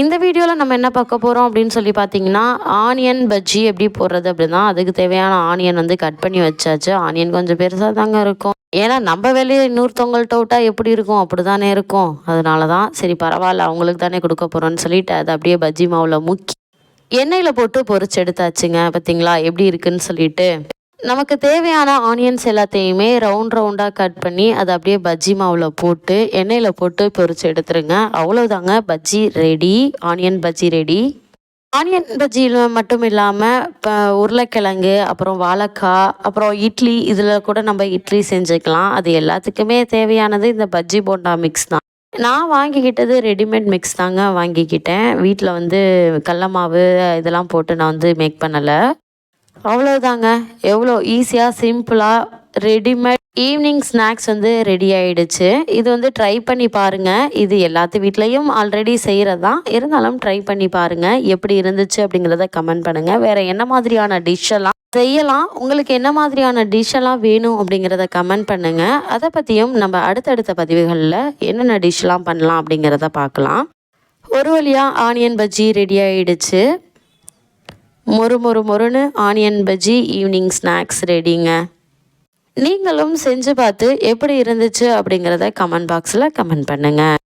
இந்த வீடியோவில் நம்ம என்ன பார்க்க போகிறோம் அப்படின்னு சொல்லி பார்த்தீங்கன்னா ஆனியன் பஜ்ஜி எப்படி போடுறது அப்படின்னா அதுக்கு தேவையான ஆனியன் வந்து கட் பண்ணி வச்சாச்சு. ஆனியன் கொஞ்சம் பெருசாக தாங்க இருக்கும். ஏன்னா நம்ம வேலையை இன்னொருத்தவங்கள்ட்ட விட்டா எப்படி இருக்கும்? அப்படி தானே இருக்கும். அதனால தான் சரி பரவாயில்ல அவங்களுக்கு தானே கொடுக்க போகிறோன்னு சொல்லிட்டு அதை அப்படியே பஜ்ஜி மாவில் முக்கி எண்ணெயில் போட்டு பொறிச்சு எடுத்தாச்சுங்க. பார்த்தீங்களா? எப்படி இருக்குன்னு சொல்லிட்டு. நமக்கு தேவையான ஆனியன்ஸ் எல்லாத்தையுமே ரவுண்ட் ரவுண்டாக கட் பண்ணி அதை அப்படியே பஜ்ஜி மாவில் போட்டு எண்ணெயில் போட்டு பொரிச்சு எடுத்துருங்க. அவ்வளோதாங்க bajji ready onion bajji ready onion பஜ்ஜியில் மட்டும் இல்லாமல் இப்போ உருளைக்கிழங்கு அப்புறம் வாழைக்காய் அப்புறம் இட்லி இதில் கூட நம்ம இட்லி செஞ்சுக்கலாம். அது எல்லாத்துக்குமே தேவையானது இந்த பஜ்ஜி போண்டா மிக்ஸ் தான். நான் வாங்கிக்கிட்டது ரெடிமேட் மிக்ஸ் தாங்க வாங்கிக்கிட்டேன். வீட்டில் வந்து கடல மாவு இதெல்லாம் போட்டு நான் வந்து மேக் பண்ணலை. அவ்வளோதாங்க எவ்வளோ ஈஸியாக சிம்பிளாக ரெடிமேட் ஈவினிங் ஸ்நாக்ஸ் வந்து ரெடி ஆகிடுச்சு இது வந்து ட்ரை பண்ணி பாருங்கள் இது எல்லாத்து வீட்லேயும் ஆல்ரெடி செய்கிறது தான் இருந்தாலும் ட்ரை பண்ணி பாருங்கள் எப்படி இருந்துச்சு அப்படிங்கிறத கமெண்ட் பண்ணுங்கள் வேறு என்ன மாதிரியான டிஷ்ஷெல்லாம் செய்யலாம்? உங்களுக்கு என்ன மாதிரியான டிஷ்ஷெல்லாம் வேணும் அப்படிங்கிறத கமெண்ட் பண்ணுங்கள் அதை பற்றியும் நம்ம அடுத்தடுத்த பதிவுகளில் என்னென்ன டிஷ்ஷெலாம் பண்ணலாம் அப்படிங்கிறத பார்க்கலாம். ஒரு வழியாக ஆனியன் பஜ்ஜி ரெடி ஆகிடுச்சு மொறு மொறு மொறுன்னு ஆனியன் பஜ்ஜி ஈவினிங் ஸ்நாக்ஸ் ரெடிங்க நீங்களும் செஞ்சு பார்த்து எப்படி இருந்துச்சு அப்படிங்கிறத கமெண்ட் பாக்ஸில் கமெண்ட் பண்ணுங்கள்